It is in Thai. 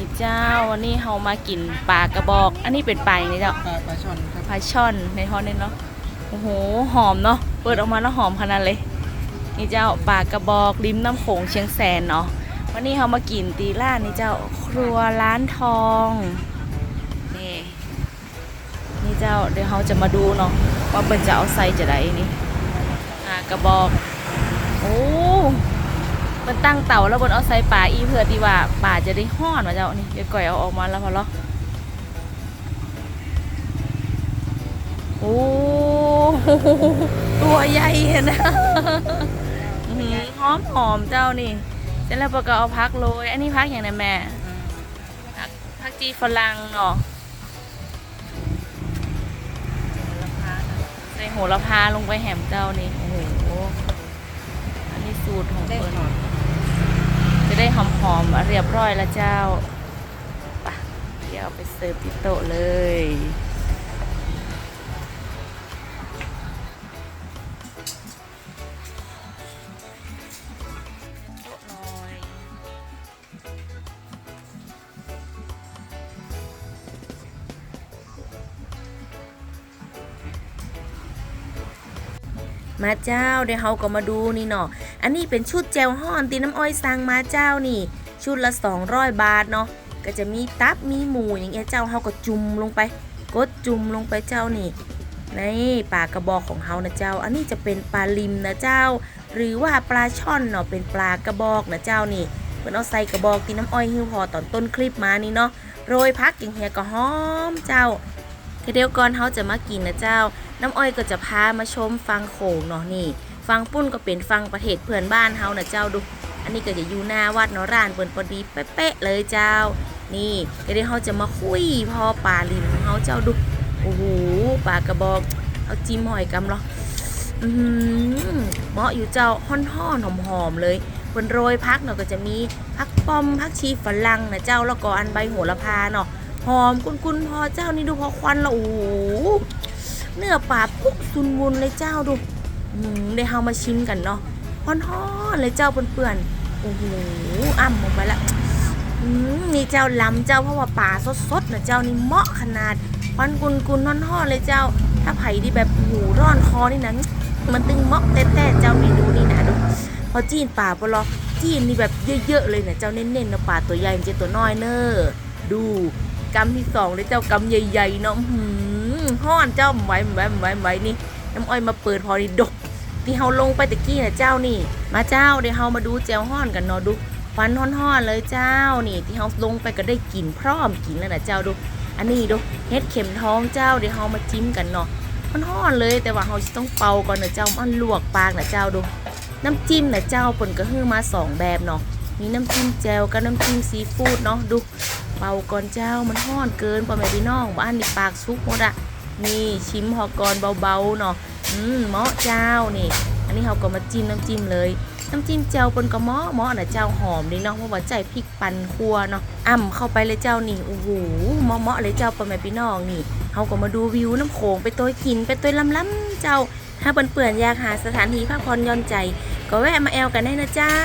นี่เจ้าวันนี้เฮามากินปลากระบอก อันนี้เป็นปลาอย่างนี้เจ้าปลาปลาช่อนครับปลาช่อนในทอดนี่เนาะโอ้โหหอมเนาะเปิดออกมาแล้วหอมขนาดเลย นี่เจ้าปลากระบอกริมน้ำโขงเชียงแสนเนาะวันนี้เฮามากินตีล่านี่เจ้าครัวร้านทองนี่นี่เจ้าเดี๋ยวเฮาจะมาดูเนาะว่าเปิ้นจะเอาใส่จะได้นี่ปลากระบอกโอ้ มันตั้งเต่าแล้วบนเอาใส่ปลาอีเพื่อที่ว่าปลาจะได้ห้อนมาเจ้านี่เดี๋ยวก่อยเอาออกมาแล้วพอเนาะโอ้โหตัวใหญ่นะฮือหือหอมหอมเจ้านี่เสร็จแล้วปก็เอาพักโรยอันนี้พักอย่างไรแม่พักพักจีฝรั่งเนาะใส่โหระพาลงไปแหมเจ้านี่โอ้โหอันนี้สูตรของเพิ่อมจะ ได้หอมๆเรียบร้อยแล้วเจ้าไปเดี๋ยวไปเสิร์ฟที่โต๊ะเลยโต๊ะหน่อยมาเจ้าเดี๋ยวเราก็มาดูนี่เนาะ อันนี้เป็นชุดแจวฮ้อนตีน้ำอ้อยสั่งมาเจ้านี่ ชุดละ 200 บาทเนาะก็จะมีตับมีหมูอย่างเงี้ยเจ้าเฮาก็จุ่มลงไปกดจุ่มลงไปเจ้านี่นี่ปลากระบอกของเฮานะเจ้า อันนี้จะเป็นปลาลิมนะเจ้า หรือว่าปลาช่อนเนาะเป็นปลากระบอกนะเจ้านี่เพิ่นเอาใส่กระบอกตีน้ำอ้อยหิ้วพอตอนต้นคลิปมานี่เนาะโรยพักอย่างเฮียก็หอมเจ้าเดี๋ยวก่อนเฮาจะมากินนะเจ้า น้ำอ้อยก็จะพามาชมฟังโขงเนาะนี่ ฟังปุ้นก็เป็นฟังประเทศเพื่อนบ้านเฮานะเจ้าดู อันนี้ก็จะอยู่หน้าวัดเนาะร้านเปิ่นพอดีเป๊ะเลยเจ้า นี่เดี๋ยวเขาจะมาคุยพอปลาลิมของเขาเจ้าดูโอ้โหปลากระบอกเอาจิ้มหอยกำเหรออือหือเหมาะอยู่เจ้าห่อนๆหอมๆเลยบนโรยพักเนาะก็จะมีพักป้อมพักชีฝรั่งนะเจ้าแล้วก็อันใบโหระพาเนาะหอมกุนๆพอเจ้านี่ดูพอควันละโอ้โหเนื้อปลาปุ๊กซุนวุนเลยเจ้าดู ได้เฮามาชิมกันเนาะฮ้อนๆเลยเจ้าเปื่อนๆโอ้โหอ่ำลงไปละมนี่เจ้าลำเจ้าเพราะว่าป่าสดๆนะเจ้านี่เหมาะขนาดควันกุนกุนฮ้อนๆเลยเจ้า ถ้าไผ่ที่แบบหูร้อนคอนี่นะมันตึงเหมาะแต่แต่เจ้าเมนูนี่นะดูพอจีนป่าปลอจีนนี่แบบเยอะๆเลยนะเจ้าเน้นๆนะป่าตัวใหญ่มันจะตัวน้อยเนอดูกำที่สองเลยเจ้ากำใหญ่ๆเนาะฮ้อหือห้อนเจ้าไหวไหวไหวไหวนี่น้ำอ้อยมาเปิดพอดีดก ที่เฮาลงไปตะกี้นะเจ้านี่ มาเจ้าเดี๋ยวเฮามาดูแจวฮ้อนกันเนาะดูควันฮ้อนๆเลยเจ้านี่ ที่เฮาลงไปก็ได้กลิ่นพร้อมกินแล้วนะเจ้าดู อันนี้ดูเฮ็ดเข็มทองเจ้าเดี๋ยวเฮามาจิ้มกันเนาะมันฮ้อนเลยแต่ว่าเฮาต้องเป่าก่อนนะเจ้ามันลวกปากนะเจ้าดู น้ำจิ้มนะเจ้าเปิ่นก็ฮื้อมาสองแบบเนาะมีน้ำจิ้มแจ่วกับน้ำจิ้มซีฟู้ดเนาะดูเป่าก่อนเจ้ามันฮ้อนเกินพ่อแม่พี่น้องบ้านนี่ปากซุกหมดอะนี่ชิมพอก่อนเบาๆเนาะ อืมเหมาะเจ้านี่ อันนี้เขาก็มาจิ้มน้ำจิ้มเลยน้ำจิ้มเจ้าปนกระเหมาะเหมาะนะเจ้าหอมนี่เนาะเพราะว่าใจพริกปั่นครัวเนาะอ่ำเข้าไปเลยเจ้านี่โอ้โหเหมาะเหมาะเลยเจ้าปนแม่พี่น้องนี่เขาก็มาดูวิวน้ำโขงไปตัวกินไปตัวลำล้ำเจ้าถ้าเปื่อนๆอยากหาสถานที่พักผ่อนย่อนใจ ก็แวะมาแอลกันได้นะเจ้า